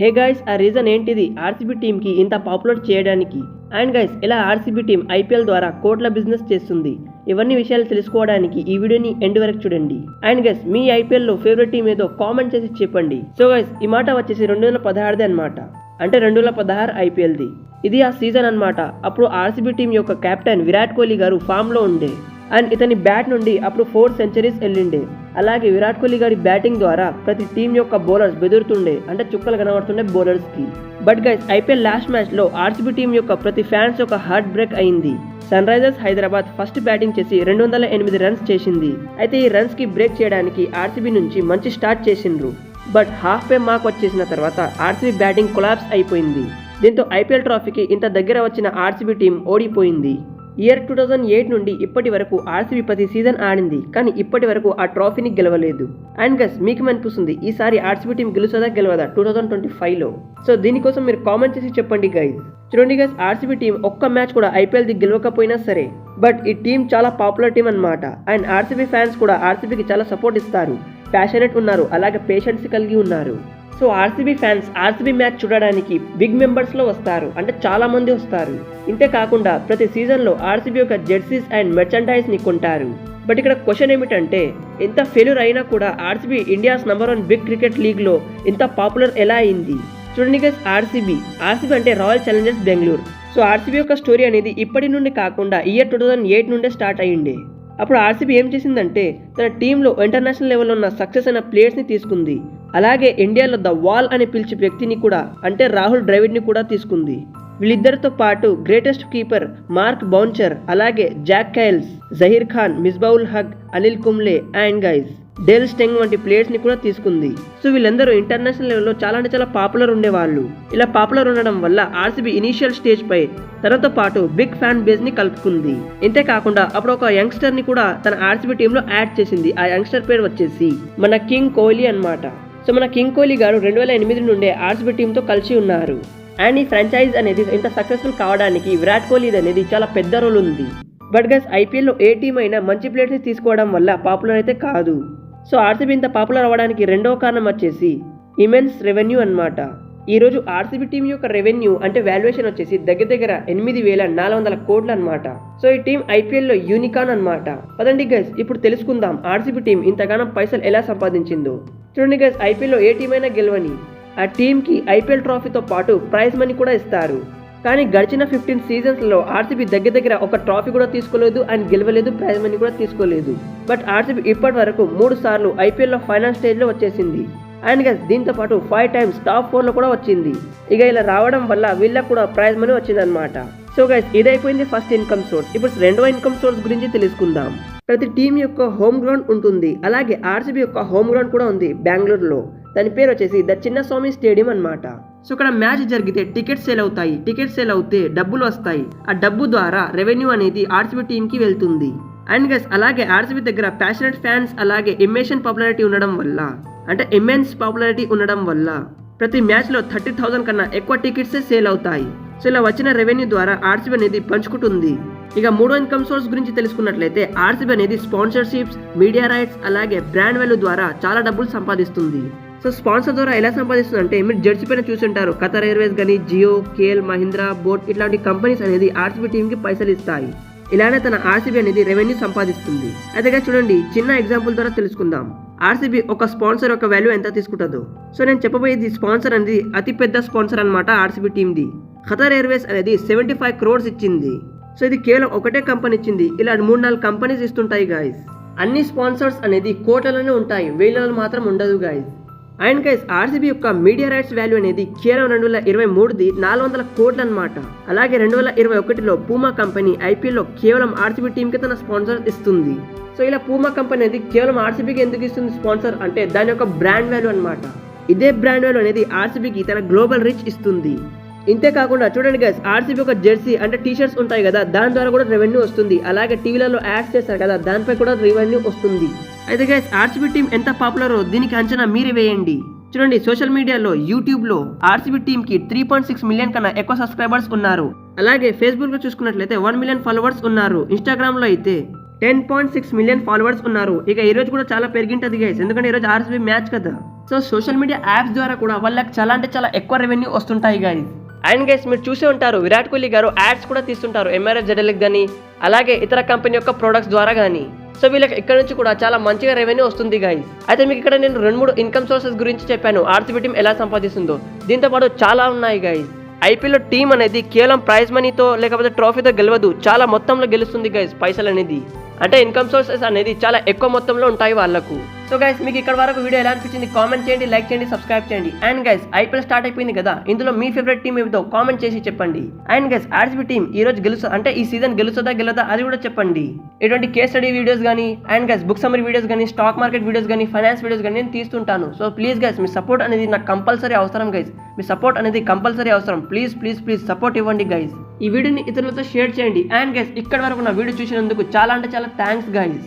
హే guys ఆ reason ఏంటిది? RCB టీంకి ఇంత పాపులర్ చేయడానికి. అండ్ గైస్ ఇలా ఆర్సీబీ టీం ఐపీఎల్ ద్వారా కోట్ల బిజినెస్ చేస్తుంది? ఇవన్నీ విషయాలు తెలుసుకోవడానికి ఈ వీడియోని ఎండ్ వరకు చూడండి. అండ్ గైస్ మీ ఐపీఎల్లో ఫేవరెట్ టీం ఏదో కామెంట్ చేసి చెప్పండి. సో గైస్ ఈ మాట వచ్చేసి రెండు వేల పదహారుది అనమాట అంటే రెండు వేల పదహారు ఐపీఎల్ది. ఇది ఆ సీజన్ అన్నమాట. అప్పుడు ఆర్సీబీ టీం యొక్క కెప్టెన్ విరాట్ కోహ్లీ గారు ఫామ్లో ఉండే. అండ్ ఇతని బ్యాట్ నుండి అప్పుడు ఫోర్ సెంచరీస్ వెళ్ళిండే. అలాగే విరాట్ కోహ్లీ గారి బ్యాటింగ్ ద్వారా ప్రతి టీం యొక్క బౌలర్స్ బెదురుతుండే అంటే చుక్కలు కనబడుతుండే బౌలర్స్కి. బట్ గైస్ ఐపీఎల్ లాస్ట్ మ్యాచ్లో ఆర్సీబీ టీం యొక్క ప్రతి ఫ్యాన్స్ యొక్క హార్ట్ బ్రేక్ అయింది. Sunrisers Hyderabad first batting చేసి రెండు వందల ఎనిమిది రన్స్ చేసింది. అయితే ఈ రన్స్కి బ్రేక్ చేయడానికి ఆర్సీబీ నుంచి మంచి స్టార్ట్ చేసిండ్రు. బట్ హాఫ్ పే మార్క్ వచ్చేసిన తర్వాత ఆర్సీబీ బ్యాటింగ్ కొలాప్స్ అయిపోయింది. దీంతో ఐపీఎల్ ట్రోఫీకి ఇంత దగ్గర వచ్చిన ఆర్సీబీ టీం ఓడిపోయింది. ఇయర్ టూ థౌజండ్ ఎయిట్ నుండి ఇప్పటి వరకు ఆర్సీబీ ప్రతి సీజన్ ఆడింది కానీ ఇప్పటి వరకు ఆ ట్రోఫీని గెలవలేదు. అండ్ గస్ మీకు అనిపిస్తుంది ఈసారి ఆర్సీబీ టీం గెలుస్తుందా గెలవదా టూ థౌజండ్ ట్వంటీ ఫైవ్లో? సో దీనికోసం మీరు కామెంట్ చేసి చెప్పండి గైజ్ చూడండి గస్ ఆర్సీబీ టీం ఒక్క మ్యాచ్ కూడా ఐపీఎల్ ది గెలవకపోయినా సరే బట్ ఈ టీం చాలా పాపులర్ టీం అనమాట అండ్ ఆర్సీబీ ఫ్యాన్స్ కూడా ఆర్సీబీకి చాలా సపోర్ట్ ఇస్తారు. ప్యాషనెట్ ఉన్నారు అలాగే పేషెంట్స్ కలిగి ఉన్నారు. So RCB fans RCB match చూడడానికి బిగ్ మెంబర్స్లో వస్తారు. అంటే చాలా మంది వస్తారు. ఇంతే కాకుండా ప్రతి సీజన్లో ఆర్సీబీ యొక్క జెర్సీస్ అండ్ మెర్చండైజ్ని కొంటారు. బట్ ఇక్కడ క్వశ్చన్ ఏమిటంటే ఎంత ఫెయిల్యూర్ అయినా కూడా RCB India's number one big cricket లీగ్లో ఇంత పాపులర్ ఎలా అయింది? చూడండి గస్ ఆర్సీబీ. ఆర్సీబీ అంటే Royal Challengers Bengaluru so RCB యొక్క స్టోరీ అనేది ఇప్పటి నుండి కాకుండా ఇయర్ టూ థౌజండ్ ఎయిట్ నుండే స్టార్ట్ అయ్యిండే అప్పుడు ఆర్సీబీ ఏం చేసిందంటే తన టీంలో ఇంటర్నేషనల్ లెవెల్లో ఉన్న సక్సెస్ అయిన ప్లేయర్స్ని తీసుకుంది. అలాగే ఇండియాలో ద వాల్ అని పిలిచే వ్యక్తిని కూడా అంటే రాహుల్ ద్రవిడ్ని కూడా తీసుకుంది. వీళ్ళిద్దరితో పాటు గ్రేటెస్ట్ కీపర్ మార్క్ బౌన్చర్ అలాగే Jacques Kallis Zaheer Khan Misbah ul Haq Anil Kumble and guys Dale Steyn వంటి ప్లేయర్స్ని కూడా తీసుకుంది. సో వీళ్ళందరూ ఇంటర్నేషనల్ లెవెల్లో చాలా అంటే చాలా పాపులర్ ఉండేవాళ్ళు. ఇలా పాపులర్ ఉండడం వల్ల ఆర్సీబీ ఇనీషియల్ స్టేజ్ పై తనతో పాటు బిగ్ ఫ్యాన్ బేస్ని కలుపుకుంది. ఇంతే కాకుండా అప్పుడు ఒక యంగ్స్టర్ని కూడా తన ఆర్సీబీ టీంలో యాడ్ చేసింది. ఆ యంగ్స్టర్ పేరు వచ్చేసి మన కింగ్ కోహ్లీ అన్నమాట. సో మన కింగ్ కోహ్లీ గారు రెండు వేల ఎనిమిది నుండే ఆర్సీబీ టీంతో కలిసి ఉన్నారు. అండ్ ఈ ఫ్రాంచైజ్ అనేది ఇంత సక్సెస్ఫుల్ కావడానికి విరాట్ కోహ్లీ అనేది చాలా పెద్ద రోల్ ఉంది. బట్ గస్ ఐపీఎల్లో ఏ టీం అయినా మంచి ప్లేయర్స్ తీసుకోవడం వల్ల పాపులర్ అయితే కాదు. సో ఆర్సీబీ ఇంత పాపులర్ అవ్వడానికి రెండవ కారణం వచ్చేసి ఇమెన్స్ రెవెన్యూ అన్నమాట. ఈరోజు ఆర్సీబీ టీం యొక్క రెవెన్యూ అంటే వాల్యుయేషన్ వచ్చేసి దగ్గర దగ్గర ఎనిమిది వేల నాలుగు వందల కోట్లు అనమాట సో ఈ టీం ఐపీఎల్లో యూనికాన్ అన్నమాట. పదండి గైస్ ఇప్పుడు తెలుసుకుందాం ఆర్సీబీ టీం ఇంతగానం పైసలు ఎలా సంపాదించిందో. చూడండి గైస్ ఐపీఎల్లో ఏ టీం అయినా గెలవని. ఆ టీంకి ఐపీఎల్ ట్రోఫీతో పాటు ప్రైజ్ మనీ కూడా ఇస్తారు. కానీ గడిచిన ఫిఫ్టీన్ సీజన్స్లో ఆర్సీబీ దగ్గర దగ్గర ఒక ట్రాఫీ కూడా తీసుకోలేదు అండ్ గెలవలేదు ప్రైజ్ మనీ కూడా తీసుకోలేదు. బట్ ఆర్సీబీ ఇప్పటి వరకు మూడు సార్లు ఐపీఎల్లో ఫైనల్ స్టేజ్లో వచ్చేసింది. అండ్ గస్ దీంతో పాటు ఫైవ్ టైమ్స్ టాప్ ఫోర్లో కూడా వచ్చింది. ఇక ఇలా రావడం వల్ల వీళ్ళకి కూడా ప్రైజ్ మనీ వచ్చిందనమాట సో గైస్ ఇదైపోయింది ఫస్ట్ ఇన్కమ్ సోర్స్. ఇప్పుడు రెండవ ఇన్కమ్ సోర్స్ గురించి తెలుసుకుందాం. ప్రతి టీం యొక్క హోమ్ గ్రౌండ్ ఉంటుంది. అలాగే ఆర్సీబీ యొక్క హోమ్ గ్రౌండ్ కూడా ఉంది బెంగళూరులో. దాని పేరు వచ్చేసి ద చిన్నస్వామి స్టేడియం అన్నమాట. సో ఇక్కడ మ్యాచ్ జరిగితే టికెట్ సేల్ అవుతాయి. టికెట్ సేల్ అవుతే డబ్బులు వస్తాయి. ఆ డబ్బు ద్వారా రెవెన్యూ అనేది ఆర్సీబీ టీంకి వెళ్తుంది. అండ్ గస్ అలాగే ఆర్సీబీ దగ్గర ప్యాషనెట్ ఫ్యాన్స్ అలాగే ఎమ్మేషన్ పాపులారిటీ ఉండడం వల్ల అంటే ఇమెన్స్ పాపులారిటీ ఉండడం వల్ల ప్రతి మ్యాచ్లో థర్టీ థౌసండ్ కన్నా ఎక్కువ టికెట్స్ సేల్ అవుతాయి. సో ఇలా వచ్చిన రెవెన్యూ ద్వారా ఆర్సీబీ అనేది పంచుకుంటుంది. ఇక మూడో ఇన్కమ్ సోర్స్ గురించి తెలుసుకున్నట్లయితే ఆర్సీబీ అనేది స్పాన్సర్షిప్స్ మీడియా రైట్స్ అలాగే బ్రాండ్ వాల్యూ ద్వారా చాలా డబ్బులు సంపాదిస్తుంది. సో స్పాన్సర్ ద్వారా ఎలా సంపాదిస్తుంది అంటే మీరు జెర్సీ పైన చూసుంటారు ఖతర్ ఎయిర్వేస్ కానీ జియో కేఎల్ మహీంద్రా బోట్ ఇట్లాంటి కంపెనీస్ అనేది ఆర్సీబీ టీంకి పైసలు ఇస్తాయి. ఇలానే తన ఆర్సీబీ అనేది రెవెన్యూ సంపాదిస్తుంది. అయితే చూడండి చిన్న ఎగ్జాంపుల్ ద్వారా తెలుసుకుందాం. ఆర్సీబీ ఒక స్పాన్సర్ యొక్క వాల్యూ ఎంత తీసుకుంటుందో. సో నేను చెప్పబోయేది స్పాన్సర్ అనేది అతిపెద్ద స్పాన్సర్ అనమాట ఆర్సీబీ టీంది ఖతర్ ఎయిర్వేస్ అనేది సెవెంటీ ఫైవ్ క్రోర్స్ ఇచ్చింది. సో ఇది కేవలం ఒకటే కంపెనీ ఇచ్చింది. ఇలా మూడు నాలుగు కంపెనీస్ ఇస్తుంటాయి గాయస్ అన్ని స్పాన్సర్స్ అనేది కోట్లలోనే ఉంటాయి. వేలలో మాత్రం ఉండదు గాయస్ అండ్ గైస్ ఆర్సీబీ యొక్క మీడియా రైట్స్ వాల్యూ అనేది కేవలం రెండు వేల ఇరవై మూడుది నాలుగు వందల కోట్లు అనమాట అలాగే రెండు వేల ఇరవై ఒకటిలో పూమా కంపెనీ ఐపీఎల్లో కేవలం ఆర్సీబీ టీంకి తన స్పాన్సర్ ఇస్తుంది. సో ఇలా పూమా కంపెనీ అనేది కేవలం ఆర్సీబీకి ఎందుకు ఇస్తుంది స్పాన్సర్ అంటే దాని యొక్క బ్రాండ్ వాల్యూ అనమాట ఇదే బ్రాండ్ వాల్యూ అనేది ఆర్సీబీకి తన గ్లోబల్ రీచ్ ఇస్తుంది. ఇంతే కాకుండా చూడండి గైస్ ఆర్సీబీ ఒక జెర్సీ అంటే టీ షర్ట్స్ ఉంటాయి కదా దాని ద్వారా కూడా రెవెన్యూ వస్తుంది. అలాగే టీవీలలో యాడ్స్ చేస్తారు కదా దానిపై కూడా రెవెన్యూ వస్తుంది. అయితే గైస్ ఆర్సీబీ టీం ఎంత పాపులరో దీనికి అంచనా మీరే వేయండి. చూడండి సోషల్ మీడియాలో యూట్యూబ్లో ఆర్సీబీ టీమ్కి త్రీ పాయింట్ సిక్స్ మిలియన్ కన్నా ఎక్కువ సబ్స్క్రైబర్స్ ఉన్నారు. అలాగే ఫేస్బుక్లో చూసుకున్నట్లయితే వన్ మిలియన్ ఫాలోవర్స్ ఉన్నారు. ఇన్స్టాగ్రామ్లో అయితే ten point six million followers ఉన్నారు. ఇక ఈ రోజు కూడా చాలా పెరిగింటది గైస్ ఎందుకంటే ఈ రోజు ఆర్సీబీ మ్యాచ్ కదా. సో సోషల్ మీడియా యాప్స్ ద్వారా కూడా వాళ్ళకి చాలా అంటే చాలా ఎక్కువ రెవెన్యూ వస్తుంటాయి గైస్ అండ్ గైస్ మీరు చూసే ఉంటారు విరాట్ కోహ్లీ గారు యాడ్స్ కూడా తీస్తుంటారు ఎంఆర్ఎఫ్ జడెల్కి కానీ అలాగే ఇతర కంపెనీ యొక్క ప్రొడక్ట్స్ ద్వారా కానీ సో వీళ్ళకి ఇక్కడ నుంచి కూడా చాలా మంచిగా రెవెన్యూ వస్తుంది గాయస్ అయితే మీకు ఇక్కడ నేను రెండు మూడు ఇన్కమ్ సోర్సెస్ గురించి చెప్పాను ఆర్సీబీ టీం ఎలా సంపాదిస్తుందో. దీంతో పాటు చాలా ఉన్నాయి గాయస్ ఐపీఎల్లో టీం అనేది కేవలం ప్రైజ్ మనీతో లేకపోతే ట్రోఫీతో గెలవదు చాలా మొత్తంలో గెలుస్తుంది గైస్ పైసలు అనేది అంటే ఇన్కమ్ సోర్సెస్ అనేది చాలా ఎక్కువ మొత్తంలో ఉంటాయి వాళ్ళకు. సో గైస్ మీకు ఇక్కడ వరకు వీడియో ఎలా అనిపించింది కామెంట్ చేయండి లైక్ చేయండి సబ్స్క్రైబ్ చేయండి. అండ్ గైస్ ఐపీఎల్ స్టార్ట్ అయిపోయింది కదా ఇందులో మీ ఫేవరెట్ టీం ఏమిటో కామెంట్ చేసి చెప్పండి. అండ్ గైస్ ఆర్సీబీ టీం ఈ రోజు గెలుసు అంటే ఈ సీజన్ గెలుస్తుందా గెలదా అది కూడా చెప్పండి. ఇటువంటి కేస్ స్టడీ వీడియోస్ కానీ and guys book summary videos కానీ స్టాక్ మార్కెట్ వీడియోస్ కానీ ఫైనాన్స్ వీడియోస్ కానీ నేను తీస్తుంటాను. సో ప్లీజ్ గైస్ మీ సపోర్ట్ అనేది నాకు కంపల్సరీ అవసరం గైస్ మీ సపోర్ట్ అనేది కంపల్సరీ అవసరం. ప్లీజ్ ప్లీజ్ ప్లీజ్ సపోర్ట్ ఇవ్వండి గైస్ ఈ వీడియోని ఇతరులతో షేర్ చేయండి. అండ్ గైస్ ఇక్కడ వరకు నా వీడియో చూసినందుకు చాలా అంటే చాలా థ్యాంక్స్ గైస్